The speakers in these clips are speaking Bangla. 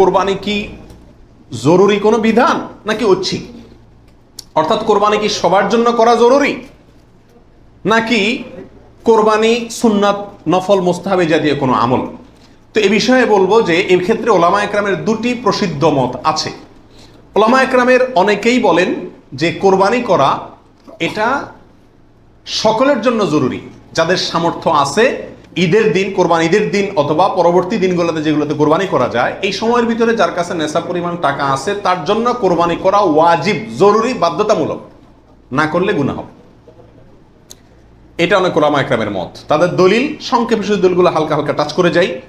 কোরবানি কি জরুরি কোনো বিধান নাকি ঐচ্ছিক? অর্থাৎ কোরবানি কি সবার জন্য করা জরুরি? নাকি কোরবানি, সুন্নাত, নফল, মোস্তাহাবে জাতীয় কোনো আমল? তো এ বিষয়ে বলব যে এই ক্ষেত্রে ওলামা একরামের দুটি প্রসিদ্ধ মত আছে। ওলামা একরামের অনেকেই বলেন যে কোরবানি করা এটা সকলের জন্য জরুরি, যাদের সামর্থ্য আছে ঈদের দিন, কোরবানি ঈদের দিন অথবা পরবর্তী দিনগুলোতে যেগুলোতে কোরবানি করা যায়, এই সময়ের ভিতরে যার কাছে নেশা পরিমাণ টাকা আছে, তার জন্য কোরবানি করা ওয়াজিব, জরুরি, বাধ্যতামূলক। না করলে গুণা হবে। এটা অনেক ওলামা একরামের মত। তাদের দলিল, সংক্ষেপে শুধু দলিলগুলো হালকা হালকা টাচ করে যাই।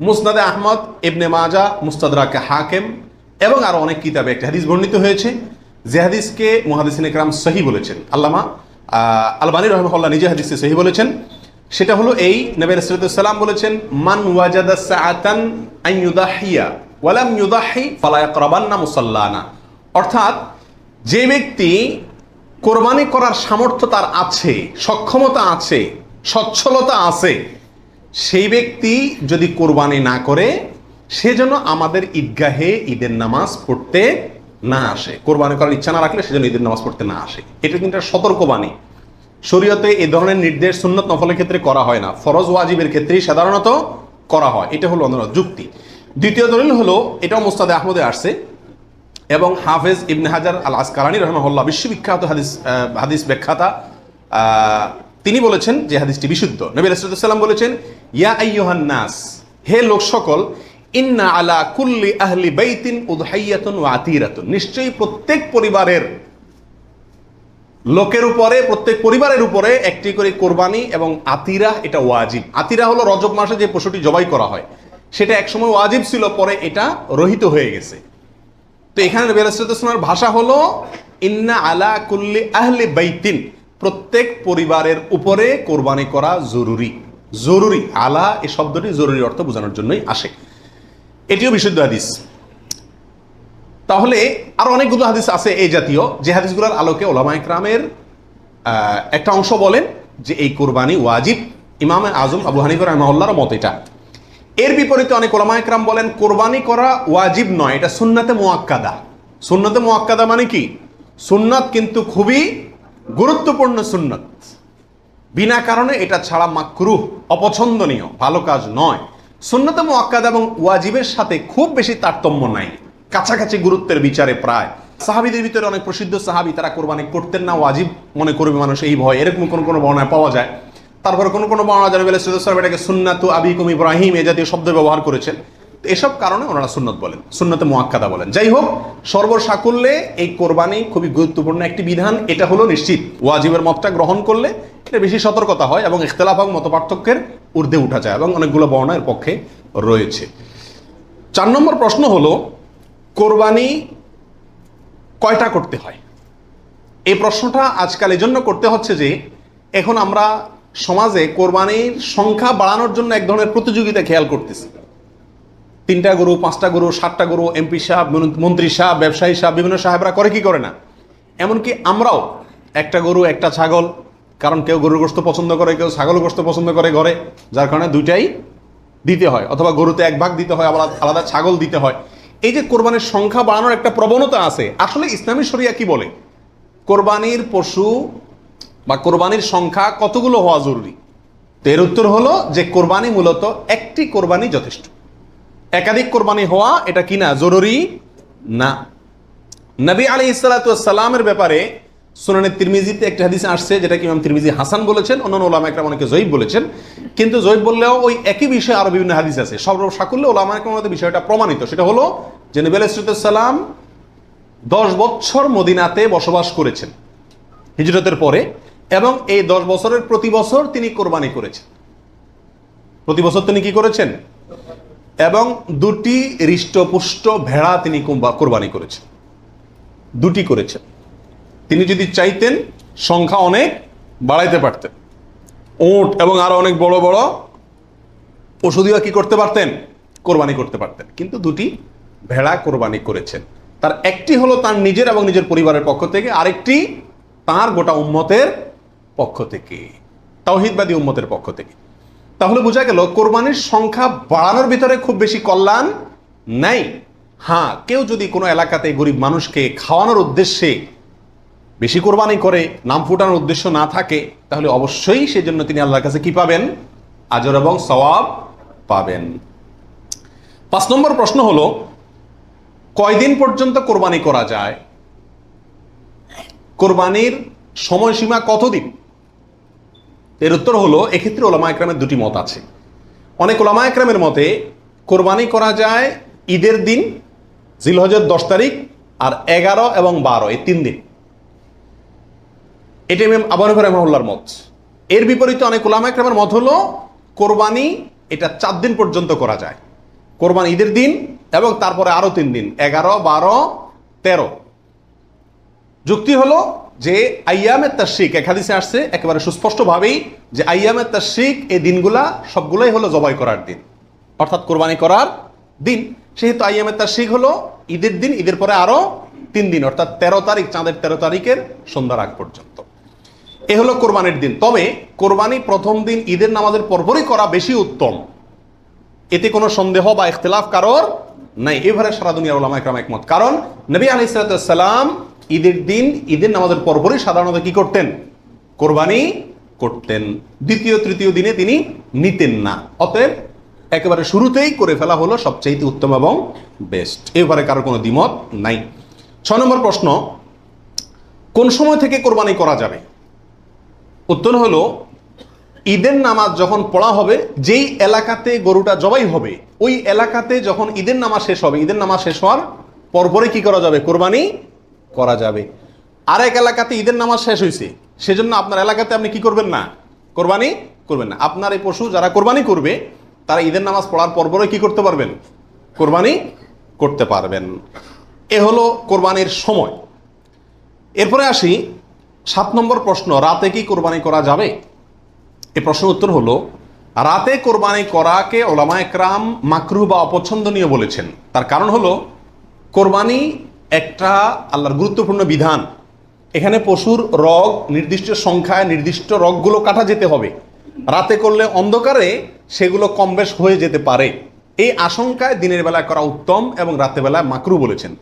মুসনাদে আহমদ, ইবনে মাজা, মুস্তাদরাকে হাকেম এবং আরও অনেক কিতাবে একটা হাদিস বর্ণিত হয়েছে। যে হাদিসকে মুহাদিসিন একরাম সহি বলেছেন। আল্লামা আলবানী রহমহল্লা নিজে হাদিসে সহি বলেছেন। সেটা হলো এই নবী রাসূলুল্লাহ বলেছেন, মান ওয়াজাদা সাআতান আন ইউদাহিয়া ওয়ালাম ইউদাহি ফালা ইয়াকরাবান্না মুসাল্লানা। অর্থাৎ যে ব্যক্তি কোরবানি করার সামর্থ্য তার আছে, সক্ষমতা আছে, সচ্ছলতা আছে, সেই ব্যক্তি যদি কোরবানি না করে, সে যেন আমাদের ঈদগাহে ঈদের নামাজ পড়তে না আসে। কোরবানি করার ইচ্ছা না রাখলে সেজন্য ঈদের নামাজ পড়তে না আসে। এটা কিন্তু সতর্কবাণী। শরীয়তে এই ধরনের নির্দেশ সুন্নত নফলের ক্ষেত্রে করা হয় না। ফরজ ওয়াজিবের ক্ষেত্রেই সাধারণত করা হয়। এটা হলো অন্য যুক্তি। দ্বিতীয় দলিল হলো, এটাও মোস্তাদে আহমদে আসছে এবং হাফেজ ইবনে হাজার আল আসকালানি রহমহল্লা বিশ্ববিখ্যাত হাদিস হাদিস ব্যাখ্যাতা তিনি বলেছেন যে হাদিসটি বিশুদ্ধ। নবী রাসূলুল্লাহ বলেছেন, ইয়া আইয়ুহান নাস, হে লোক সকল, ইন্না আলা কুল্লি আহলি বাইতিন উদহাইয়াতুন ওয়া আতিরাতুন। নিশ্চয়ই প্রত্যেক পরিবারের লোকের উপরে, প্রত্যেক পরিবারের উপরে একটি করে কোরবানি এবং আতিরা, এটা ওয়াজিব। আতিরা হলো রজব মাসে যে পশুটি জবাই করা হয়। সেটা একসময় ওয়াজিব ছিল, পরে এটা রহিত হয়ে গেছে। তো এখানে নবী ভাষা হলো, ইন্না আলা কুল্লি আহলে বাইতিন। প্রত্যেক পরিবারের উপরে কোরবানি করা জরুরি। জরুরি, আলা এই শব্দটি জরুরি অর্থ বোঝানোর জন্যই আসে। এটিও বিশুদ্ধ হাদিস। তাহলে আরও অনেকগুলো হাদিস আছে এই জাতীয়। যে হাদিসগুলোর আলোকে ওলামা ইকরামের একটা অংশ বলেন যে এই কোরবানি ওয়াজিব। ইমাম আজম আবু হানিফর রহমাল্লার মত এটা। এর বিপরীতে অনেক ওলামা ইকরাম বলেন, কোরবানি করা ওয়াজিব নয়, এটা সুন্নাতে মোয়াক্কাদা। সুন্নাতে মোয়াক্কাদা মানে কি? সুন্নাত কিন্তু খুবই গুরুত্বপূর্ণ সুন্নাত। বিনা কারণে এটা ছাড়া মাকরুহ, অপছন্দনীয়, ভালো কাজ নয়। সুন্নতে মোয়াক্কাদ এবং ওয়াজিবের সাথে খুব বেশি তারতম্য নাই। কাছাকাছি গুরুত্বের বিচারে প্রায়। সাহাবিদের ভিতরে অনেক প্রসিদ্ধ সাহাবি, তারা কোরবানি করতেন না, ওয়াজিব মনে করবে মানুষ এই ভয়। এরকম কোনো কোনো বর্ণায় পাওয়া যায়। তারপরে কোনো কোনো বর্ণনা জানাবে সাহেব এটাকে সুন্নাতু আবিকুম ইব্রাহিম এ জাতীয় শব্দ ব্যবহার করেছেন। এসব কারণে ওনারা সুন্নত বলেন, সুন্নতে মোয়াক্কাদা বলেন। যাই হোক, সর্বসাকুল্যে এই কোরবানি খুবই গুরুত্বপূর্ণ একটি বিধান, এটা হলো নিশ্চিত। ওয়াজিবের মতটা গ্রহণ করলে এটা বেশি সতর্কতা হয় এবং ইখতলাফ এবং মত পার্থক্যের ঊর্ধ্বে উঠা যায় এবং অনেকগুলো বর্ণা এর পক্ষে রয়েছে। চার নম্বর প্রশ্ন হলো কোরবানি কয়টা করতে হয়? এই প্রশ্নটা আজকাল এই জন্য করতে হচ্ছে যে, এখন আমরা সমাজে কোরবানির সংখ্যা বাড়ানোর জন্য এক ধরনের প্রতিযোগিতা খেয়াল করতেছি। তিনটা গরু, পাঁচটা গরু, সাতটা গরু, এমপি সাহেব মন্ত্রী সাহেব, ব্যবসায়ী সাহেব, বিভিন্ন সাহেবরা করে কি করে না? এমনকি আমরাও একটা গরু, একটা ছাগল, কারণ কেউ গরুর গোস্ত পছন্দ করে, কেউ ছাগল গোস্ত পছন্দ করে ঘরে, যার কারণে দুইটাই দিতে হয়। অথবা গরুতে এক ভাগ দিতে হয়, আবার আলাদা ছাগল দিতে হয়। এই যে কোরবানির সংখ্যা বাড়ানোর একটা প্রবণতা আছে, আসলে ইসলামী শরিয়া কি বলে? কোরবানির পশু বা কোরবানির সংখ্যা কতগুলো হওয়া জরুরি? তো এর উত্তর হলো যে কোরবানি মূলত একটি কোরবানি যথেষ্ট। একাধিক কোরবানি হওয়া এটা কিনা জরুরি না। নবী আলী ইসালাতামের ব্যাপারে সুনানি তিরমিজিতে একটা হাদিস আসছে যেটা কি ইমাম তিরমিজি হাসান বলেছেন, অন্যান্য ওলামা একরাম অনেকে জয়ীব বলেছেন। কিন্তু জয়ীব বললেও ওই একই বিষয়ে আরও বিভিন্ন হাদিস আছে। সব সাকুল্য ওলামা একরাম বিষয়টা প্রমাণিত। সেটা হলো যে নবী আলাইসালাম দশ বছর মদিনাতে বসবাস করেছেন, হিজরতের পরে, এবং এই দশ বছরের প্রতি বছর তিনি কোরবানি করেছেন। প্রতি বছর তিনি কি করেছেন? এবং দুটি হৃষ্টপুষ্ট ভেড়া তিনি কোরবানি করেছেন। দুটি করেছেন। তিনি যদি চাইতেন, সংখ্যা অনেক বাড়াইতে পারতেন। ওট এবং আরও অনেক বড় বড় পশুদিও কি করতে পারতেন? কোরবানি করতে পারতেন। কিন্তু দুটি ভেড়া কোরবানি করেছেন। তার একটি হলো তার নিজের এবং নিজের পরিবারের পক্ষ থেকে, আরেকটি তার গোটা উম্মতের পক্ষ থেকে, তাওহিদবাদী উম্মতের পক্ষ থেকে। তাহলে বোঝা গেল, কোরবানির সংখ্যা বাড়ানোর ভিতরে খুব বেশি কল্যাণ নাই। হ্যাঁ কেউ যদি কোনো এলাকাতে গরিব মানুষকে খাওয়ানোর উদ্দেশ্যে বেশি কোরবানি করে, নাম ফুটানোর উদ্দেশ্য না থাকে, তাহলে অবশ্যই সেজন্য তিনি আল্লাহর কাছে কি পাবেন? আজর এবং সওয়াব পাবেন। পাঁচ নম্বর প্রশ্ন হলো, কয়দিন পর্যন্ত কোরবানি করা যায়? কোরবানির সময়সীমা কতদিন? এর উত্তর হলো, এক্ষেত্রে ওলামা একরামের দুটি মত আছে। অনেক ওলামা একরামের মতে, কোরবানি করা যায় ঈদের দিন জিলহজের দশ তারিখ, আর এগারো এবং বারো, এই তিন দিন। এটি হানিফা রহমাহুল্লাহর মত। এর বিপরীতে অনেক ওলামা একরামের মত হলো, কোরবানি এটা চার দিন পর্যন্ত করা যায়। কোরবানি ঈদের দিন এবং তারপরে আরও তিন দিন, এগারো, বারো, তেরো। যুক্তি হলো যে আইয়ামের তাশিক এক হাদিসে আসছে একেবারে সুস্পষ্টভাবেই যে আইয়ামের তাশিক এই দিনগুলা সবগুলোই হলো জবাই করার দিন। অর্থাৎ কোরবানি করার দিন। সেহেতু আইয়ামের তাশিক হলো ঈদের দিন, ঈদের পরে আরও তিন দিন, অর্থাৎ তেরো তারিখ, চাঁদের তেরো তারিখের সন্ধ্যার আগ পর্যন্ত। এ হলো কোরবানির দিন। তবে কোরবানি প্রথম দিন ঈদের নামাজের পরপরই করা বেশি উত্তম। এতে কোনো সন্দেহ বা ইখতলাফ কারোর নাই। এবারে সারা দুনিয়ার ওলামা একরাম একমত। কারণ নবী আলি সালাম ঈদের দিন, ঈদের নামাজের পরপরই সাধারণত কি করতেন? কোরবানি করতেন। দ্বিতীয়, তৃতীয় দিনে তিনি নিতেন না। অতএব একেবারে শুরুতেই করে ফেলা হলো সবচেয়ে উত্তম এবং বেস্ট এবারে কারোর কোনো দ্বিমত নাই। ছয় নম্বর প্রশ্ন, কোন সময় থেকে কোরবানি করা যাবে? উত্তর হলো, ঈদের নামাজ যখন পড়া হবে, যেই এলাকাতে গরুটা জবাই হবে, ওই এলাকাতে যখন ঈদের নামাজ শেষ হবে, ঈদের নামাজ শেষ হওয়ার পরপরে কি করা যাবে? কোরবানি করা যাবে। আরেক এলাকাতে ঈদের নামাজ শেষ হয়েছে সেজন্য আপনার এলাকাতে আপনি কি করবেন না? কোরবানি করবেন না। আপনার এই পশু যারা কোরবানি করবে, তারা ঈদের নামাজ পড়ার পরপরে কি করতে পারবেন? কোরবানি করতে পারবেন। এ হলো কোরবানির সময়। এরপরে আসি সাত নম্বর প্রশ্ন, রাতে কি কোরবানি করা যাবে? এ প্রশ্নের উত্তর হলো, রাতে কোরবানি করাকে ওলামা একরাম মাকরু বা অপছন্দনীয় বলেছেন। তার কারণ হলো, কোরবানি একটা আল্লাহর গুরুত্বপূর্ণ বিধান। এখানে পশুর রগ, নির্দিষ্ট সংখ্যায় নির্দিষ্ট রগগুলো কাটা যেতে হবে। রাতে করলে অন্ধকারে সেগুলো কম বেশ হয়ে যেতে পারে। এই আশঙ্কায় দিনের বেলায় করা উত্তম এবং রাতের বেলায় মাকরু বলেছেন।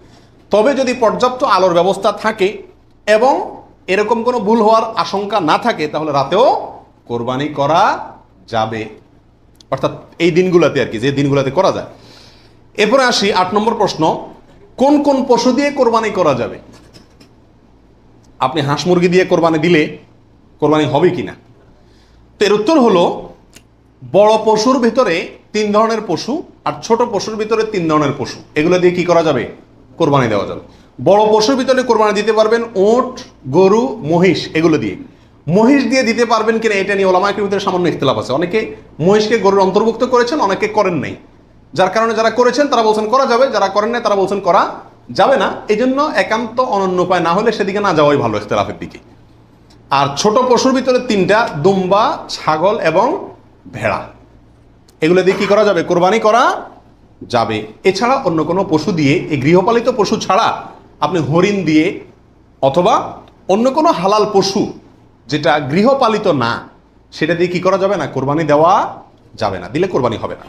তবে যদি পর্যাপ্ত আলোর ব্যবস্থা থাকে এবং এরকম কোনো ভুল হওয়ার আশঙ্কা না থাকে, তাহলে রাতেও কোরবানি করা যাবে। অর্থাৎ এই দিনগুলোতে আর কি, যে দিনগুলোতে করা যায়। এরপরে আসি, আট নম্বর প্রশ্ন, কোন কোন পশু দিয়ে কোরবানি করা যাবে? আপনি হাঁস মুরগি দিয়ে কোরবানি দিলে কোরবানি হবে কিনা? তো এর উত্তর হলো, বড় পশুর ভিতরে তিন ধরনের পশু আর ছোট পশুর ভিতরে তিন ধরনের পশু। এগুলো দিয়ে কি করা যাবে? কোরবানি দেওয়া যাবে। বড় পশুর ভিতরে কোরবানি দিতে পারবেন ওট, গরু, মহিষ এগুলো দিয়ে। মহিষ দিয়ে দিতে পারবেন কিনা এটা নিয়ে ওলামাকের ভিতরে সামান্য ইখতলাফ আছে। অনেকে মহিষকে গরুর অন্তর্ভুক্ত করেছেন, অনেকে করেন নাই। যার কারণে যারা করেছেন, তারা বলছেন করা যাবে, যারা করেন নাই, তারা বলছেন করা যাবে না। এই জন্য একান্ত অনন্য উপায় না হলে সেদিকে না যাওয়াই ভালো ইখতলাফের দিকে। আর ছোট পশুর ভিতরে তিনটা, দুম্বা, ছাগল এবং ভেড়া। এগুলো দিয়ে কি করা যাবে? কোরবানি করা যাবে। এছাড়া অন্য কোনো পশু দিয়ে, এই গৃহপালিত পশু ছাড়া আপনি হরিণ দিয়ে অথবা অন্য কোনো হালাল পশু যেটা গৃহপালিত না, সেটা দিয়ে কি করা যাবে না? কোরবানি দেওয়া যাবে না। দিলে কোরবানি হবে না।